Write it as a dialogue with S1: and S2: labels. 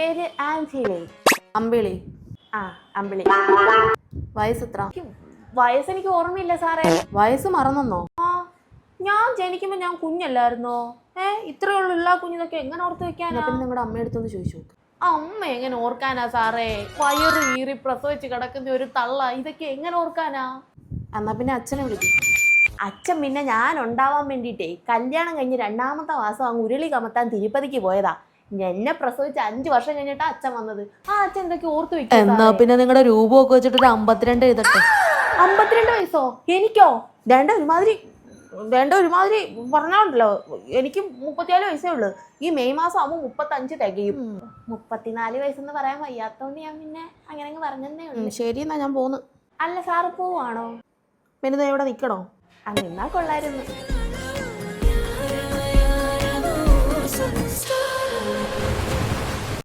S1: പേര് ആൻസിയിലേ
S2: അമ്പിളി.
S1: ആ അമ്പിളി.
S2: വയസ്സ് എത്ര
S1: വയസ്സ് എനിക്ക് ഓർമ്മയില്ല സാറേ.
S2: വയസ്സ് മറന്നെന്നോ
S1: ആ ഞാൻ ജനിക്കുമ്പോ ഞാൻ കുഞ്ഞല്ലായിരുന്നോ? ഏ ഇത്രയുള്ള എല്ലാ കുഞ്ഞിതൊക്കെ എങ്ങനെ ഓർത്ത് വെക്കാനാ?
S2: പിന്നെ നിങ്ങളുടെ അമ്മയെടുത്തൊന്ന് ചോദിച്ചു നോക്ക്.
S1: അമ്മ എങ്ങനെ ഓർക്കാനാ സാറേ? വയറ് കീറി പ്രസവിച്ച് കിടക്കുന്ന ഒരു തള്ള ഇതൊക്കെ എങ്ങനെ ഓർക്കാനാ?
S2: എന്നാ പിന്നെ അച്ഛനെ വിളിച്ചു
S1: അച്ഛൻ പിന്നെ ഞാൻ ഉണ്ടാവാൻ വേണ്ടിയിട്ടേ കല്യാണം കഴിഞ്ഞ് രണ്ടാമത്തെ മാസം അങ്ങ് ഉരുളി കമത്താൻ തിരുപ്പതിക്ക് പോയതാ. എന്നെ പ്രസവിച്ച അഞ്ചു വർഷം കഴിഞ്ഞിട്ടാ അച്ഛൻ വന്നത്. ആ അച്ഛൻ എന്തൊക്കെ ഓർത്ത്
S2: എന്നാ
S1: വെക്കും
S2: പിന്നെ നിങ്ങളുടെ രൂപമൊക്കെ വെച്ചിട്ട് ഒരു അമ്പത്തിരണ്ട് എഴുതട്ടെ?
S1: അമ്പത്തിരണ്ട് വയസ്സോ? എനിക്കോ? വേണ്ട ഒരുമാതിരി വേണ്ട ഒരുമാതിരി പറഞ്ഞാണ്ടല്ലോ. എനിക്ക് മുപ്പത്തിനാല് വയസ്സേ ഉള്ളൂ. ഈ മെയ് മാസം ആകുമ്പോൾ മുപ്പത്തഞ്ച് തികയും. മുപ്പത്തിനാല് വയസ്സെന്ന് പറയാൻ വയ്യാത്തോണ്ട് ഞാൻ പിന്നെ അങ്ങനെ അങ്ങ് പറഞ്ഞതേ ഉള്ളൂ.
S2: ശരി എന്നാ ഞാൻ പോന്ന്.
S1: അല്ല സാറ് പോവാണോ?
S2: പിന്നെ ഇവിടെ നിൽക്കണോ
S1: ആ നിന്നാ കൊള്ളായിരുന്നു.